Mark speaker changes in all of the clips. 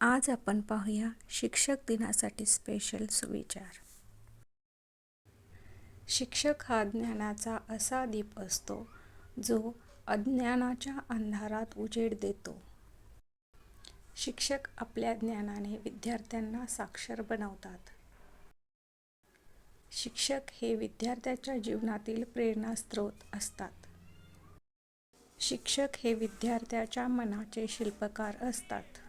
Speaker 1: आज आपण पाहूया शिक्षक दिनासाठी स्पेशल सुविचार शिक्षक हा ज्ञानाचा असा दीप असतो जो अज्ञानाच्या अंधारात उजेड देतो. शिक्षक आपल्या ज्ञानाने विद्यार्थ्यांना साक्षर बनवतात. शिक्षक हे विद्यार्थ्याच्या जीवनातील प्रेरणास्रोत असतात. शिक्षक हे विद्यार्थ्याच्या मनाचे शिल्पकार असतात.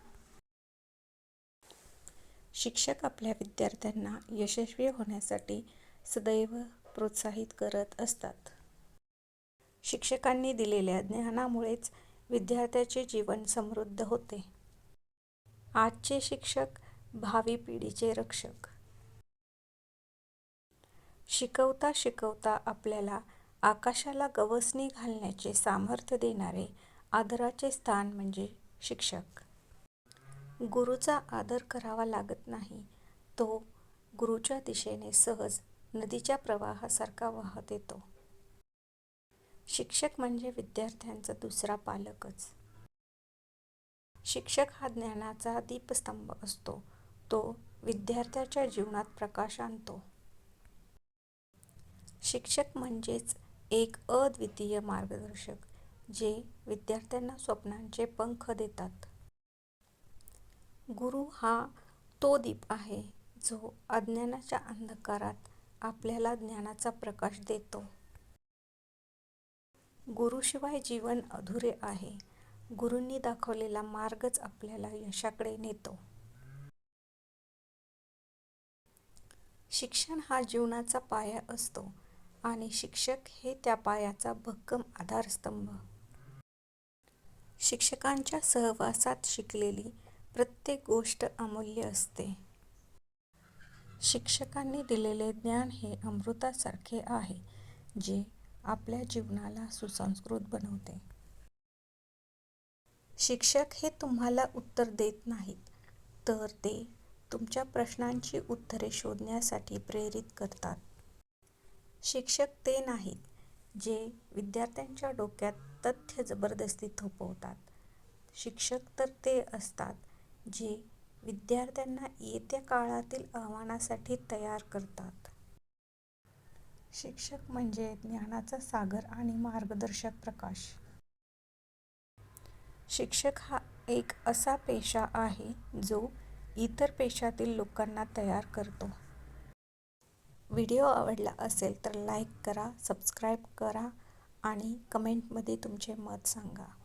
Speaker 1: शिक्षक आपल्या विद्यार्थ्यांना यशस्वी होण्यासाठी सदैव प्रोत्साहित करत असतात. शिक्षकांनी दिलेल्या ज्ञानामुळेच विद्यार्थ्याचे जीवन समृद्ध होते. आजचे शिक्षक भावी पिढीचे रक्षक. शिकवता शिकवता आपल्याला आकाशाला गवसणी घालण्याचे सामर्थ्य देणारे आदराचे स्थान म्हणजे शिक्षक. गुरूचा आदर करावा लागत नाही, तो गुरूच्या दिशेने सहज नदीच्या प्रवाहासारखा वाहत येतो. शिक्षक म्हणजे विद्यार्थ्यांचा दुसरा पालकच. शिक्षक हा ज्ञानाचा दीपस्तंभ असतो, तो विद्यार्थ्याच्या जीवनात प्रकाश आणतो. शिक्षक म्हणजेच एक अद्वितीय मार्गदर्शक, जे विद्यार्थ्यांना स्वप्नांचे पंख देतात. गुरू हा तो दीप आहे, जो अज्ञानाच्या अंधकारात आपल्याला ज्ञानाचा प्रकाश देतो. गुरूशिवाय जीवन अधुरे आहे. गुरूंनी दाखवलेला मार्गच आपल्याला यशाकडे नेतो. शिक्षण हा जीवनाचा पाया असतो आणि शिक्षक हे त्या पायाचा भक्कम आधारस्तंभ. शिक्षकांच्या सहवासात शिकलेली प्रत्येक गोष्ट अमूल्य असते. शिक्षकांनी दिलेले ज्ञान हे अमृतासारखे आहे, जे आपल्या जीवनाला सुसंस्कृत बनवते. शिक्षक हे तुम्हाला उत्तर देत नाहीत, तर ते तुमच्या प्रश्नांची उत्तरे शोधण्यासाठी प्रेरित करतात. शिक्षक ते नाहीत, जे विद्यार्थ्यांच्या डोक्यात तथ्य जबरदस्ती थोपवतात. शिक्षक तर ते असतात, जे विद्यार्थ्यांना येत्या काळातील आव्हानासाठी तयार करतात. शिक्षक म्हणजे ज्ञानाचा सागर आणि मार्गदर्शक प्रकाश. शिक्षक हा एक असा पेशा आहे, जो इतर पेशांतील लोकांना तयार करतो. व्हिडिओ आवडला असेल तर लाईक करा, सबस्क्राईब करा आणि कमेंटमध्ये तुमचे मत सांगा.